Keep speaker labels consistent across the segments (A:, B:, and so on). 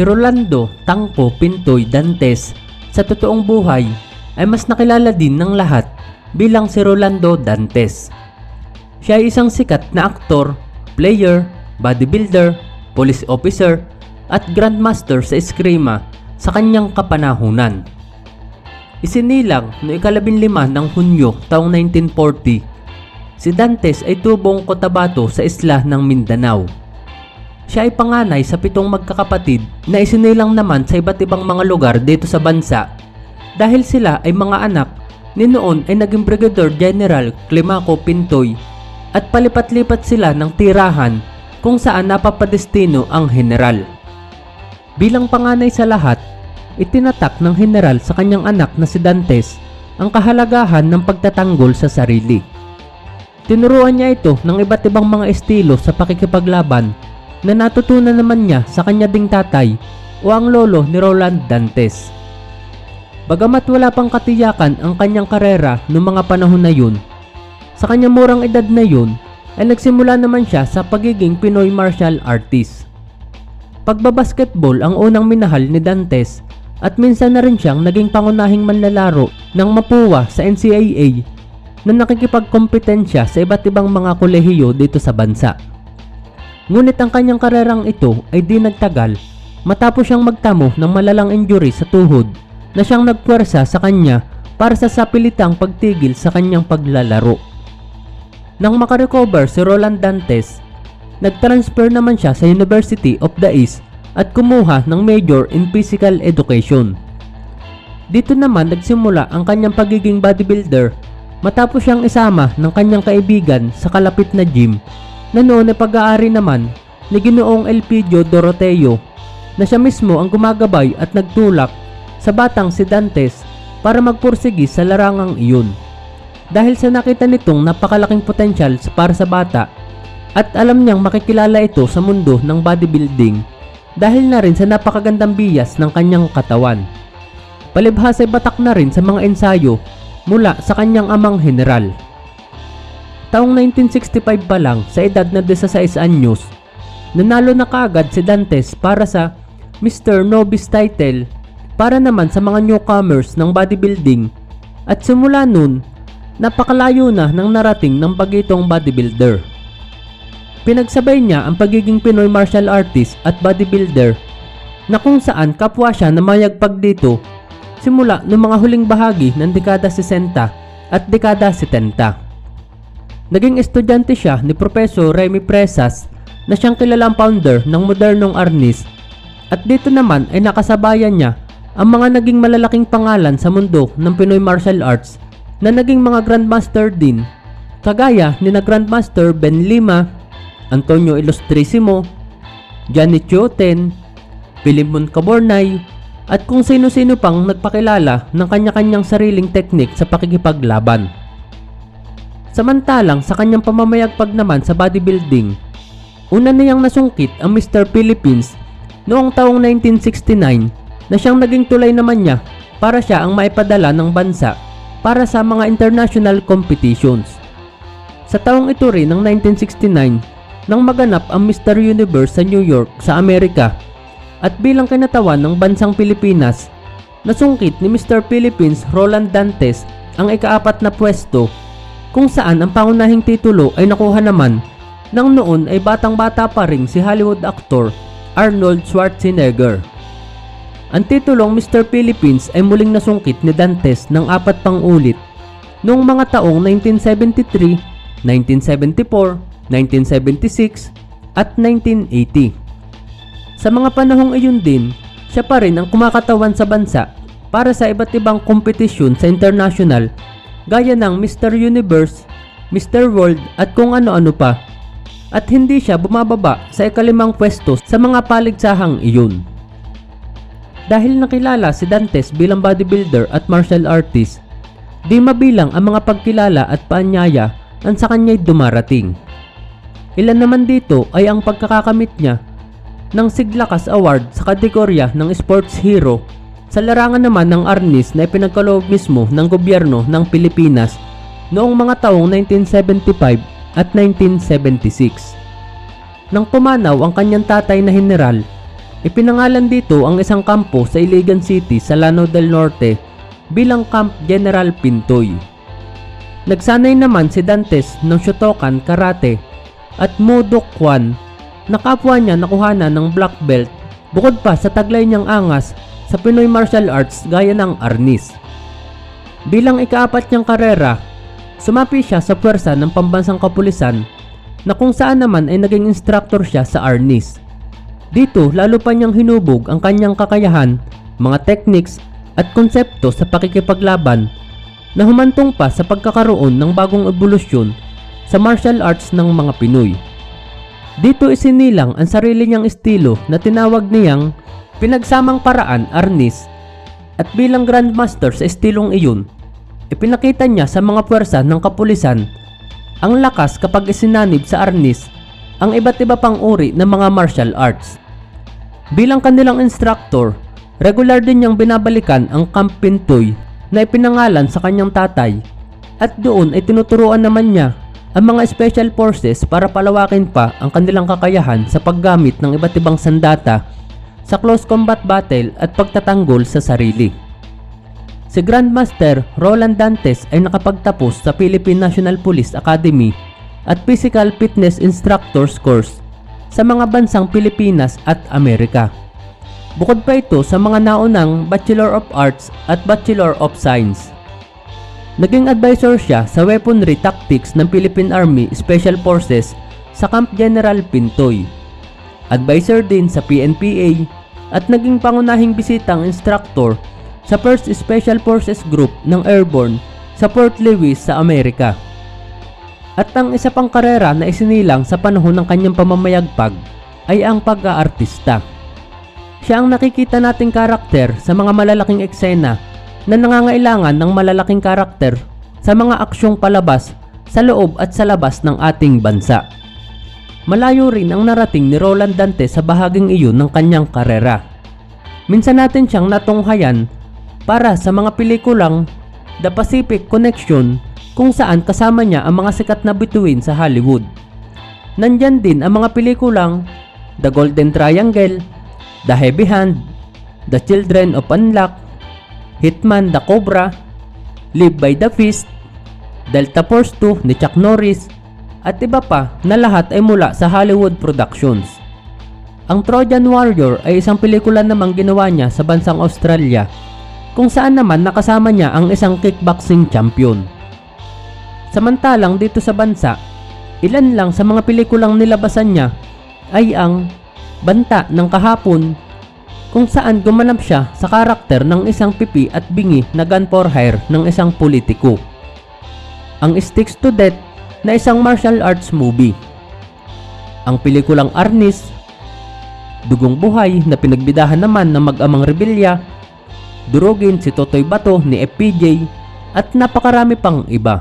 A: Si Rolando Tangpo Pintoy Dantes sa totoong buhay ay mas nakilala din ng lahat bilang si Rolando Dantes. Siya ay isang sikat na aktor, player, bodybuilder, police officer at grandmaster sa eskrima sa kanyang kapanahunan. Isinilang no ikalabing lima ng Hunyo taong 1940, si Dantes ay tubong Cotabato sa isla ng Mindanao. Siya ay panganay sa pitong magkakapatid na isinilang naman sa iba't ibang mga lugar dito sa bansa dahil sila ay mga anak ni noon ay naging Brigadier General Climaco Pintoy at palipat-lipat sila ng tirahan kung saan napapadestino ang general. Bilang panganay sa lahat, itinatak ng general sa kanyang anak na si Dantes ang kahalagahan ng pagtatanggol sa sarili. Tinuruan niya ito ng iba't ibang mga estilo sa pakikipaglaban na natutunan naman niya sa kanya ding tatay o ang lolo ni Roland Dantes. Bagamat wala pang katiyakan ang kanyang karera noong mga panahon na yun, sa kanyang murang edad na yun ay nagsimula naman siya sa pagiging Pinoy martial artist. Pagbabasketball ang unang minahal ni Dantes at minsan na rin siyang naging pangunahing manlalaro ng Mapua sa NCAA na nakikipagkompetensya sa iba't ibang mga kolehiyo dito sa bansa. Ngunit ang kanyang karerang ito ay di nagtagal matapos siyang magtamo ng malalang injury sa tuhod na siyang nagpwersa sa kanya para sa sapilitang pagtigil sa kanyang paglalaro. Nang makarecover si Roland Dantes, nagtransfer naman siya sa University of the East at kumuha ng major in physical education. Dito naman nagsimula ang kanyang pagiging bodybuilder matapos siyang isama ng kanyang kaibigan sa kalapit na gym na noon ay pag-aari naman ni Ginoong Elpidio Doroteo na siya mismo ang gumagabay at nagtulak sa batang si Dantes para magpursigi sa larangang iyon. Dahil sa nakita nitong napakalaking potensyal para sa bata at alam niyang makikilala ito sa mundo ng bodybuilding dahil na rin sa napakagandang bias ng kanyang katawan. Palibhas ay batak na rin sa mga ensayo mula sa kanyang amang general. Taong 1965 pa lang sa edad na 16 anyos, nanalo na kaagad si Dantes para sa Mr. Nobis title para naman sa mga newcomers ng bodybuilding at simula nun, napakalayo na ng narating ng bagitong bodybuilder. Pinagsabay niya ang pagiging Pinoy martial artist at bodybuilder na kung saan kapwa siya na mayagpag dito simula noong mga huling bahagi ng dekada 60 at dekada 70. Naging estudyante siya ni Professor Remy Presas na siyang kilalang founder ng modernong arnis at dito naman ay nakasabayan niya ang mga naging malalaking pangalan sa mundo ng Pinoy martial arts na naging mga grandmaster din kagaya ni na Grandmaster Ben Lima, Antonio Ilustrissimo, Johnny Chioten, Pilimon Cabornay at kung sino-sino pang nagpakilala ng kanya-kanyang sariling teknik sa pakikipaglaban. Samantalang sa kanyang pamamayagpag naman sa bodybuilding, una niyang nasungkit ang Mr. Philippines noong taong 1969 na siyang naging tulay naman niya para siya ang maipadala ng bansa para sa mga international competitions. Sa taong ito rin ng 1969 nang maganap ang Mr. Universe sa New York sa Amerika at bilang kinatawan ng bansang Pilipinas, nasungkit ni Mr. Philippines Roland Dantes ang ikaapat na pwesto kung saan ang pangunahing titulo ay nakuha naman nang noon ay batang-bata pa rin si Hollywood actor Arnold Schwarzenegger. Ang titulong Mr. Philippines ay muling nasungkit ni Dantes ng apat pang ulit noong mga taong 1973, 1974, 1976 at 1980. Sa mga panahong iyon din, siya pa rin ang kumakatawan sa bansa para sa iba't ibang kompetisyon sa international gaya ng Mr. Universe, Mr. World at kung ano-ano pa. At hindi siya bumababa sa ikalimang pwesto sa mga paligsahang iyon. Dahil nakilala si Dantes bilang bodybuilder at martial artist, di mabilang ang mga pagkilala at paanyaya ang sa kanya'y dumarating. Ilan naman dito ay ang pagkakakamit niya ng Siglakas Award sa kategorya ng Sports Hero sa larangan naman ng Arnis na ipinagkaloob mismo ng gobyerno ng Pilipinas noong mga taong 1975 at 1976. Nang pumanaw ang kanyang tatay na general, Ipinangalan dito ang isang kampo sa Iligan City sa Lanao del Norte bilang Camp General Pintoy. Nagsanay naman si Dantes ng Shotokan Karate at Mudo Kwan na kapwa niya nakuhanan ng black belt bukod pa sa taglay niyang angas sa Pinoy martial arts gaya ng Arnis. Bilang ikaapat niyang karera, sumapi siya sa puwersa ng pambansang kapulisan na kung saan naman ay naging instructor siya sa Arnis. Dito lalo pa niyang hinubog ang kanyang kakayahan, mga techniques at konsepto sa pakikipaglaban na humantong pa sa pagkakaroon ng bagong evolusyon sa martial arts ng mga Pinoy. Dito isinilang ang sarili niyang estilo na tinawag niyang pinagsamang paraan Arnis at bilang grandmaster sa estilong iyon, ipinakita niya sa mga puwersa ng kapulisan ang lakas kapag isinanib sa Arnis ang iba't iba pang uri ng mga martial arts. Bilang kanilang instructor, regular din niyang binabalikan ang Camp Pintoy na ipinangalan sa kanyang tatay at doon ay tinuturuan naman niya ang mga special forces para palawakin pa ang kanilang kakayahan sa paggamit ng iba't ibang sandata sa close combat battle at pagtatanggol sa sarili. Si Grandmaster Roland Dantes ay nakapagtapos sa Philippine National Police Academy at Physical Fitness Instructors Course sa mga bansang Pilipinas at Amerika. Bukod pa ito sa mga naunang Bachelor of Arts at Bachelor of Science. Naging advisor siya sa weaponry tactics ng Philippine Army Special Forces sa Camp General Pintoy. Advisor din sa PNPA at naging pangunahing bisitang instructor sa 1st Special Forces Group ng Airborne sa Fort Lewis sa Amerika. At ang isa pang karera na isinilang sa panahon ng kanyang pamamayagpag ay ang pag-aartista. Siya ang nakikita nating karakter sa mga malalaking eksena na nangangailangan ng malalaking karakter sa mga aksyong palabas sa loob at sa labas ng ating bansa. Malayo rin ang narating ni Roland Dante sa bahaging iyon ng kanyang karera. Minsan natin siyang natunghayan para sa mga pelikulang The Pacific Connection kung saan kasama niya ang mga sikat na bituin sa Hollywood. Nandyan din ang mga pelikulang The Golden Triangle, The Heavy Hand, The Children of Unlock, Hitman The Cobra, Live by the Fist, Delta Force 2 ni Chuck Norris, at iba pa na lahat ay mula sa Hollywood Productions. Ang Trojan Warrior ay isang pelikula namang ginawa niya sa bansang Australia kung saan naman nakasama niya ang isang kickboxing champion. Samantalang dito sa bansa, ilan lang sa mga pelikulang nilabasan niya ay ang Banta ng Kahapon kung saan gumanap siya sa karakter ng isang pipi at bingi na gun for hire ng isang politiko. Ang Sticks to Death na isang martial arts movie. Ang pelikulang Arnis, Dugong Buhay na pinagbidahan naman ng mag-amang rebelya, Durugin si Totoy Bato ni FPJ at napakarami pang iba.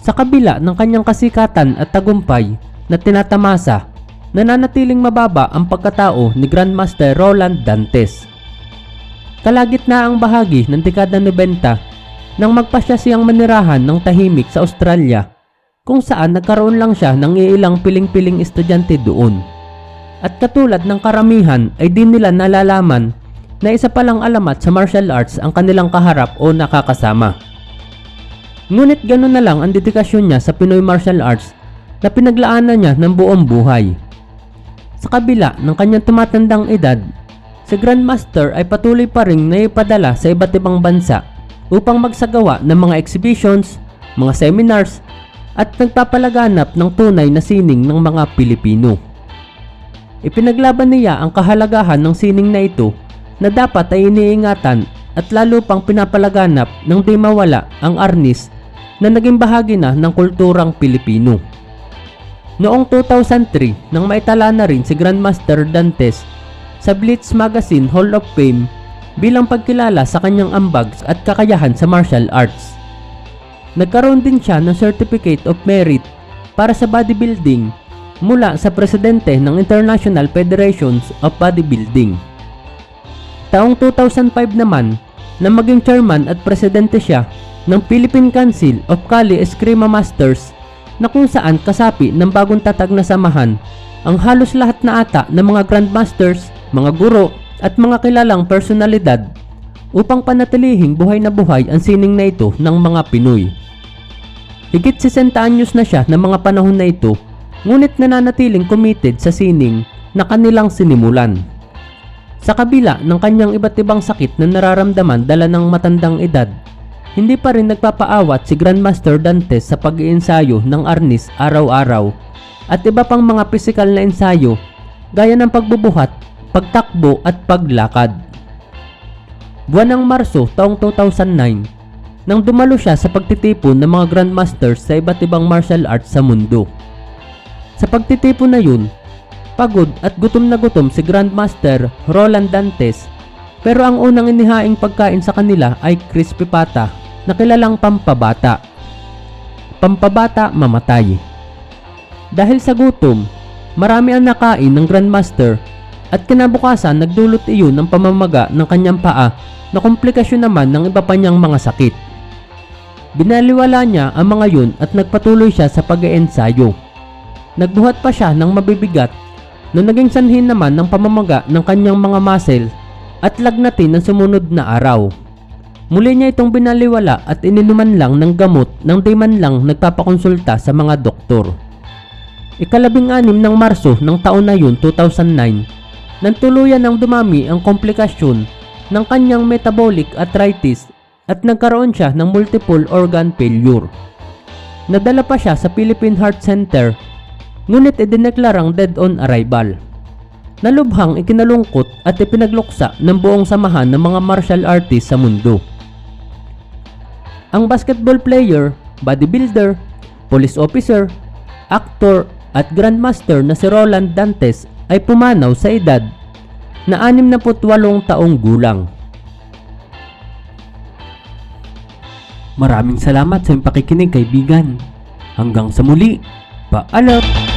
A: Sa kabila ng kanyang kasikatan at tagumpay na tinatamasa, nananatiling mababa ang pagkatao ni Grandmaster Roland Dantes. Kalagitnaang bahagi ng dekada 90 nang magpasya siyang manirahan ng tahimik sa Australia kung saan nagkaroon lang siya ng iilang piling-piling estudyante doon. At katulad ng karamihan ay di nila nalalaman na isa palang alamat sa martial arts ang kanilang kaharap o nakakasama. Ngunit gano'n na lang ang dedikasyon niya sa Pinoy martial arts na pinaglaanan niya ng buong buhay. Sa kabila ng kanyang tumatandang edad, si Grandmaster ay patuloy pa rin naipadala sa iba't ibang bansa upang magsagawa ng mga exhibitions, mga seminars, at nagpapalaganap ng tunay na sining ng mga Pilipino. Ipinaglaban niya ang kahalagahan ng sining na ito na dapat ay iniingatan at lalo pang pinapalaganap ng di mawala ang arnis na naging bahagi na ng kulturang Pilipino. Noong 2003 nang maitala na rin si Grandmaster Dantes sa Blitz Magazine Hall of Fame bilang pagkilala sa kanyang ambag at kakayahan sa martial arts. Nagkaroon din siya ng Certificate of Merit para sa bodybuilding mula sa presidente ng International Federations of Bodybuilding. Taong 2005 naman na maging chairman at presidente siya ng Philippine Council of Kali Eskrima Masters na kung saan kasapi ng bagong tatag na samahan ang halos lahat na ata ng mga grandmasters mga guro at mga kilalang personalidad upang panatilihing buhay na buhay ang sining na ito ng mga Pinoy. Higit 60 anyos na siya ng mga panahon na ito, ngunit nananatiling committed sa sining na kanilang sinimulan. Sa kabila ng kanyang iba't ibang sakit na nararamdaman dala ng matandang edad, hindi pa rin nagpapaawat si Grandmaster Dantes sa pag-iensayo ng arnis araw-araw at iba pang mga pisikal na ensayo gaya ng pagbubuhat, pagtakbo at paglakad. Buwan ng Marso taong 2009 nang dumalo siya sa pagtitipon ng mga Grandmasters sa iba't ibang martial arts sa mundo. Sa pagtitipon na yun, pagod at gutom na gutom si Grandmaster Roland Dantes pero ang unang inihaing pagkain sa kanila ay crispy pata na kilalang pampabata. Pampabata mamatay. Dahil sa gutom, marami ang nakain ng Grandmaster at kinabukasan nagdulot iyon ng pamamaga ng kanyang paa na komplikasyon naman ng iba pa niyang mga sakit. Binaliwala niya ang mga yun at nagpatuloy siya sa pag-eensayo. Nagbuhat pa siya ng mabibigat na naging sanhin naman ng pamamaga ng kanyang mga muscle at lagnatin ng sumunod na araw. Muli niya itong binaliwala at ininuman lang ng gamot nang di man lang nagpapakonsulta sa mga doktor. Ikalabing anim ng Marso ng taon na yun 2009, nang tuluyan ng dumami ang komplikasyon ng kanyang metabolic arthritis at nagkaroon siya ng multiple organ failure. Nadala pa siya sa Philippine Heart Center ngunit idineklarang dead on arrival. Nalubhang ikinalungkot at ipinagluksa ng buong samahan ng mga martial artists sa mundo. Ang basketball player, bodybuilder, police officer, actor at grandmaster na si Roland Dantes ay pumanaw sa edad na 68 taong gulang. Maraming salamat sa iyong pakikinig kaibigan. Hanggang sa muli, paalam!